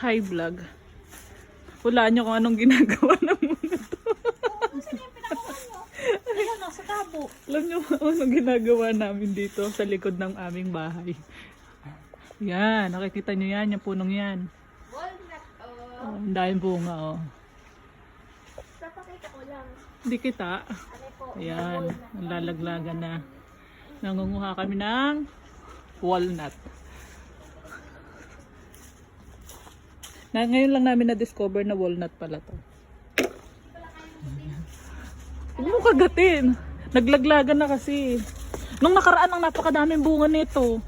Hi vlog. Hulaan nyo kung anong ginagawa ng mga to. Ayun, nasa tabo. Alam nyo kung anong ginagawa namin dito sa likod ng aming bahay. Yan, nakikita nyo yan, yung punong yan. Walnut, oh. Oh, ang daming bunga, oh. Papakita ko lang. Hindi kita. Ano po? Ayan, lalaglagan na. Nangunguha kami ng walnut. Na, ngayon lang namin na-discover na walnut pala to. Huwag mo kagatin. Naglaglagan na kasi. Nung nakaraan ang napakadaming bunga nito.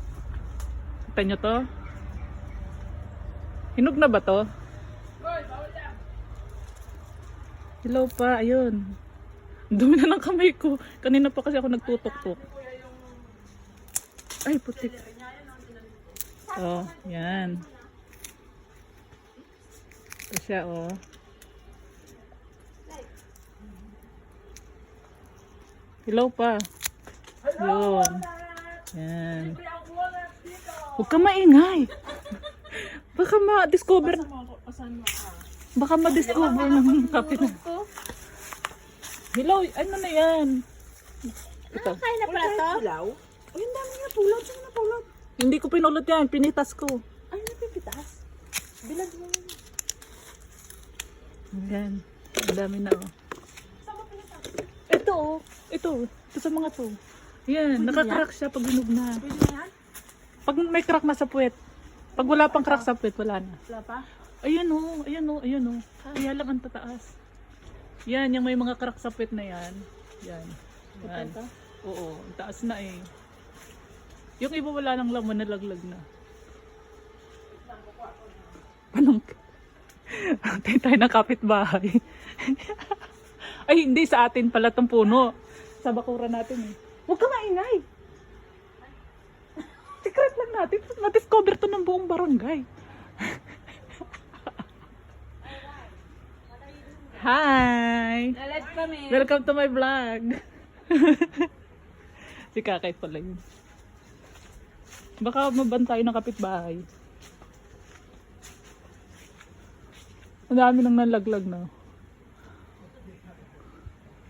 Kita nyo to? Hinog na ba to? Hello pa, ayun. Dumi na ng kamay ko. Kanina pa kasi ako nagtutok-tok. Ay, putik. Oh, yan. Ito siya, oh. Hello pa. Yun. Yan. Huwag ka maingay. Baka ma-discover. Baka ma-discover ng kapit na. Hello, ano na yan? Ito. Kaya na pala to? Pulaw? Ay, ang dami niya pulot. Saan na pulot? Hindi ko pinulot yan, pinitas ko. Ay, napipitas. Bilad mo yun. Yan. Ang dami na oh. Ito oh. Ito. Ito sa mga to. Yan. Nakakrack siya pag hinog na. Pag may crack na sa puwet. Pag wala pang crack sa puwet, wala na. Wala pa? Ayan oh. Ayan oh. Ayan oh. Kaya lang ang tataas. Yan. Yung may mga crack sa puwet na yan. Yan. Yan. Oo. Ang taas na eh. Yung iba wala nang laman, nalaglag na. Anong? Tayo tayo ng kapitbahay. Ay, hindi sa atin pala tong puno. Sa bakura natin eh. Huwag ka maingay. Secret lang natin. Na-discover to ng buong barangay. Hi! Nalag kami. Welcome to my vlog. si Kakay pala yun. Baka mabantay ng kapitbahay. Ang dami nang nalaglag na.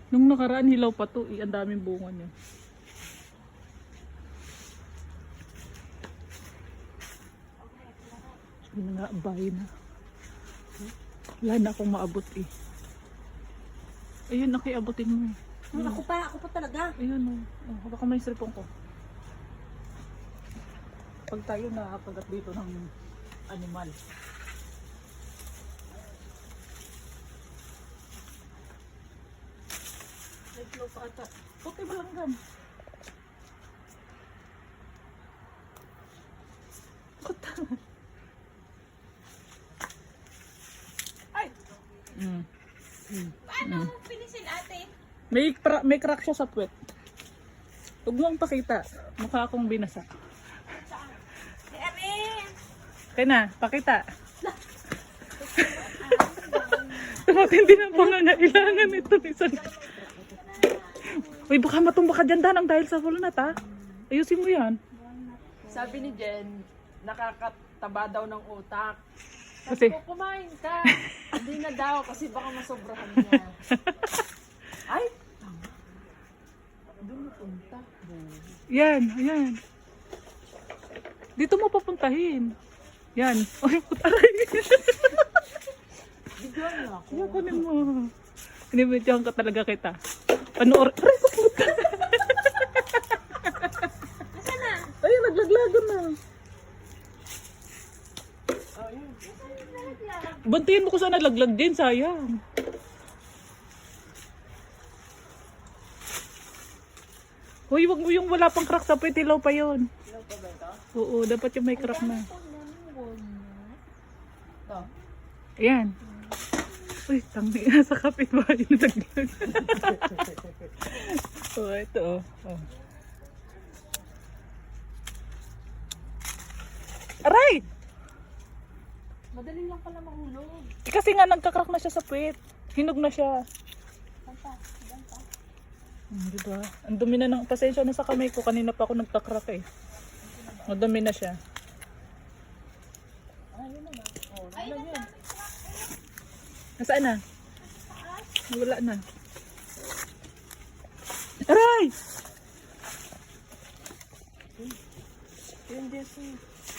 Nung nakaraan hilaw pa to, eh, ang daming bunga niya. Na nga, bahay na. Wala na akong maabot eh. Ayun, nakiabutin mo eh. Ay, ako pa, ako pa talaga. Ayun. Oh. Oh, baka may cellphone ko. Pag tayo nakakagat dito ng animal. Naglo pa ata. Puti ba lang gan? Puta. Ay! Mm. Paano pinisin ate? May, pra- may crack siya sa puwet. Huwag mong pakita. Mukha akong binasa. Erin! Kaya na, pakita. Tumatindi ng pangangailangan ito ni San. Uy, baka matumba ka dyan, Danang, dahil sa walnut, ha? Ayusin mo yan. Sabi ni Jen, nakakataba daw ng utak. Kasi, ko, kumain ka. Hindi na daw kasi baka masobrahan niya. Ay, tama. Doon napunta. yan, yan. Dito mo papuntahin. Yan. Ay, putaray. Bigyan niya ako. Kunin mo. Inibidyohan ka talaga kita. Ano or... Aray, ko puta. Nasaan na? Ay, naglaglagan na. Bantayan mo ko sana laglag din, sayang. Hoy, wag mo yung wala pang crack sa hilaw pa yun. Ilaw pa ba ito? Oo, dapat yung may crack na. Ito. Ayan. Uy, tangi nga sa kapitbahay na naglag. oh, ito oh. oh. Aray! Madali lang pala mahulog. Eh, kasi nga nagkakrak na siya sa puwet. Hinog na siya. Hmm, diba? Ang dumi na ng pasensya na sa kamay ko. Kanina pa ako nagkakrak eh. Ang dumi na siya. Ay, nandun. Nasaan na? Wala na. Aray!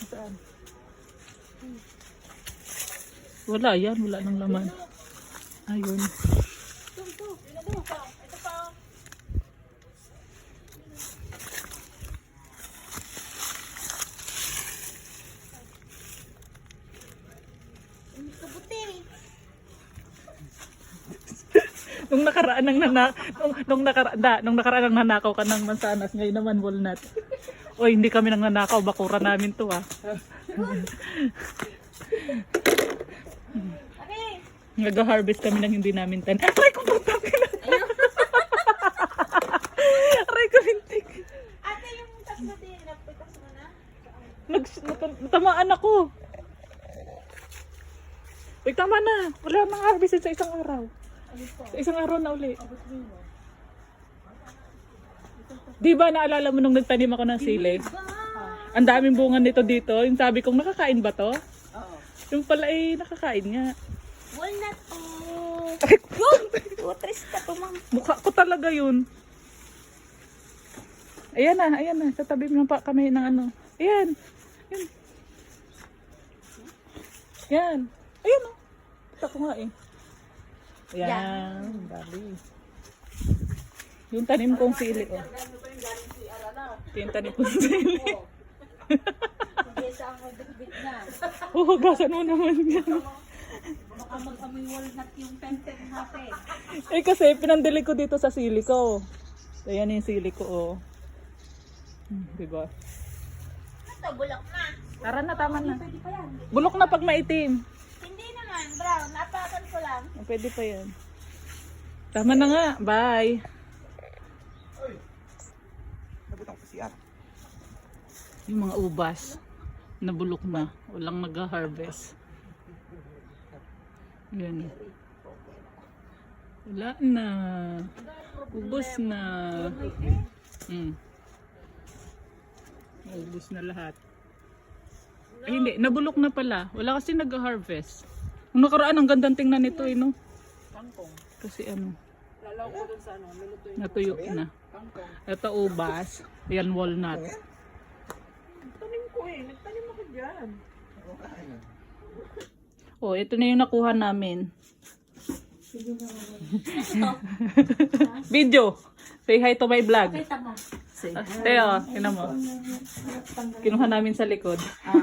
Saan? Wala yan, wala nang laman. Ayun. Ito pa. Ito pa. Ang kabuti. Nung nakaraan ng nana, nung, nung nakaraan, da, nung nakaraan ng nanakaw ka ng mansanas, ngayon naman walnut. Oy, hindi kami nang nanakaw, bakura namin to ah. Nag-harvest kami ng hindi namin tan. Aray ko ina. Aray ko lintik. Ate, yung tatlo din. Napitas mo na? Nag, nat- natamaan ako. Uy, tama na. Wala nang harvest sa isang araw. Sa isang araw na uli. Di ba naalala mo nung nagtanim ako ng sili? Ang daming bunga nito dito. Yung sabi kong nakakain ba to? Oo. Yung pala eh, nakakain nga. Walnut po. Ay, Utris ka po, ma'am. Mukha ko talaga yun. Ayan na, ayan na. Sa tabi mo pa kami ng ano. Ayan. Ayan. Ayan. Ayan o. Kita ko nga eh. Ayan. Dali. Yung tanim kong sili oh. Yung tanim kong sili. Na. Huhugasan mo naman yan. Baka mag-amoy walnut yung penten natin. Eh kasi pinandili ko dito sa sili ko. Ayan yung sili ko oh. Hmm, diba? Ito, bulok na. Tara na, tama na. Yan. Bulok na pag maitim. Naman, brown. Napakan ko lang. Oh, Pwede pa yan. Tama na nga. Bye. Nabutang pa siya. Yung mga ubas. Nabulok na. Walang nag-harvest. Yan. Wala na. Ubos na. Mm. Ubos na lahat. Ay, hindi. Nabulok na pala. Wala kasi nag-harvest. Nung nakaraan, ang gandang tingnan nito eh, no? Kangkong. Kasi ano, Lalaw ko dun sa ano, niluto yung natuyo na. kangkong. Ito ubas. Yan walnut. Tanim ko eh. Nagtanim ako dyan. Oh, ito na yung nakuha namin. Video. Say hi to my vlog. Kita mo. Teo, kinan mo. Kinuha namin sa likod. Ah.